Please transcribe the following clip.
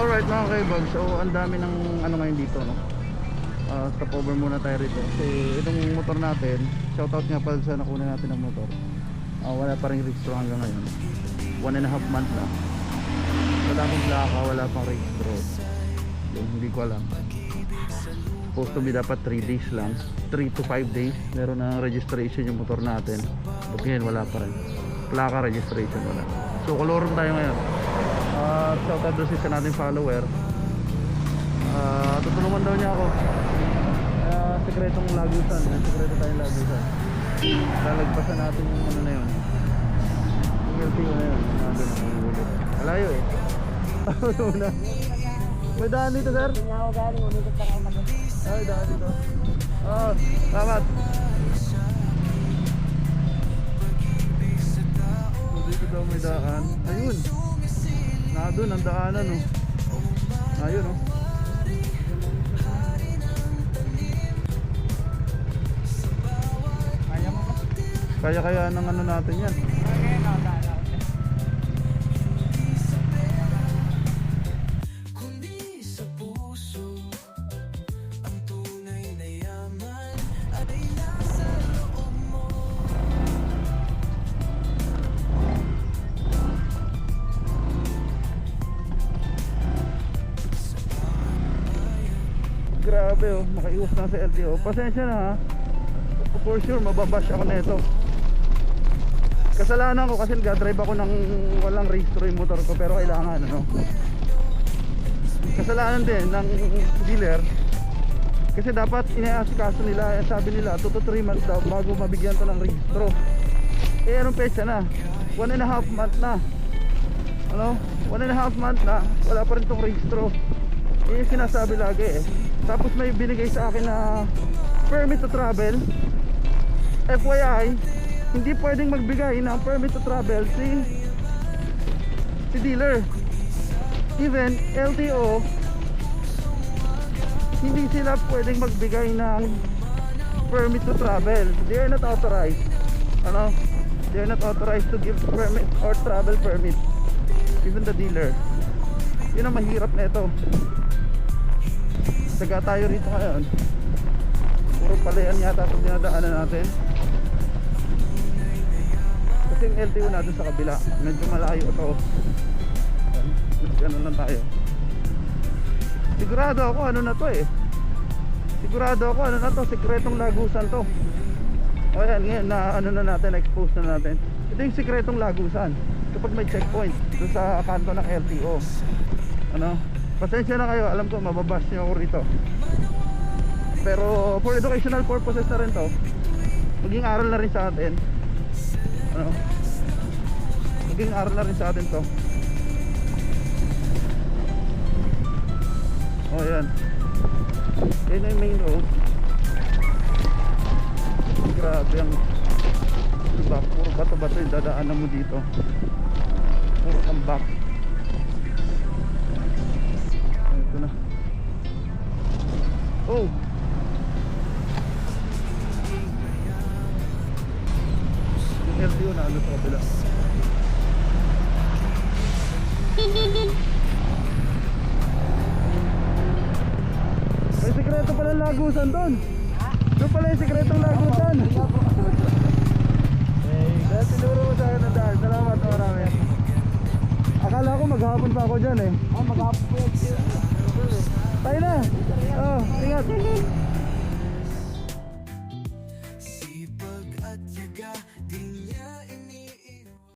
Alright mga kaibag, so ang dami ng ano ngayon dito no? Ah, Stop over muna tayo rito. Kasi itong motor natin Shoutout nga pala sa nakuha natin ng motor. Ah, Wala pa rin registro hanggang ngayon. One and a half month na. Wala pang plaka, wala pang registro. Yung hindi ko alam. Supposed to be dapat 3 days lang. 3 to 5 days Meron na registration yung motor natin. But ngayon wala pa rin. Plaka registration wala. So kolorum tayo ngayon at shout out doon sa nating follower. Ah, tutulungan daw niya ako. Uh, sekretong lagusan. May sekreto tayong lagusan. Lalagpasan natin yung ano na yun. Yung LTO na yun. Nandun ang ulit. Malayo eh. Ano na may daan dito sir? Hindi ako galing, umigot pa ako mag ay daan dito. Ah salamat. Dito daw may daan. Ayun na doon ang daanan oh. Ayun oh. Kaya mo ba? kaya kaya ng ano natin yan Grabe oh, makaiwas na sa LTO. Pasensya na ha. For sure, mababash ako nito. Kasalanan ko kasi nag-drive ako ng walang registro yung motor ko pero kailangan ano. Kasalanan din ng dealer kasi dapat inaasikaso nila, sabi nila 2 to 3 months daw bago mabigyan to ng registro. Eh anong petsa na? 1 and a half month na. Ano? 1 and a half month na, wala pa rin tong registro. Yung sinasabi lagi eh. Tapos may binigay sa akin na permit to travel. FYI, hindi pwedeng magbigay ng permit to travel si si dealer. Even LTO, hindi sila pwedeng magbigay ng permit to travel. They are not authorized. Ano? They are not authorized to give permit or travel permit. Even the dealer. Yun ang mahirap na ito. Taga tayo rito ngayon. Puro palayan yata itong dinadaanan natin. Kasi yung LTO natin sa kabila, medyo malayo ito. Ganun lang tayo. Sigurado ako ano na to eh. Sigurado ako ano na to, sikretong lagusan to. O yan, ngayon na ano na natin, expose na natin. Ito yung sikretong lagusan. Kapag may checkpoint doon sa kanto ng LTO. Ano? Pasensya na kayo, alam ko mababash niyo ako rito. Pero for educational purposes na rin to. Maging aral na rin sa atin. Ano? Maging aral na rin sa atin to. Oh, yan. Na yung main road. Grabe ang diba, puro bato-bato yung dadaanan mo dito. Puro tambak. Oh! Yung LTO na sa kabila. May sikreto pala lagusan doon. Doon pala yung sikretong lagusan. Dahil tinuro mo sa akin ng dahil. Salamat marami. Akala ko maghapon pa ako dyan eh. Ah, mag-upload. Tayo na. Oh.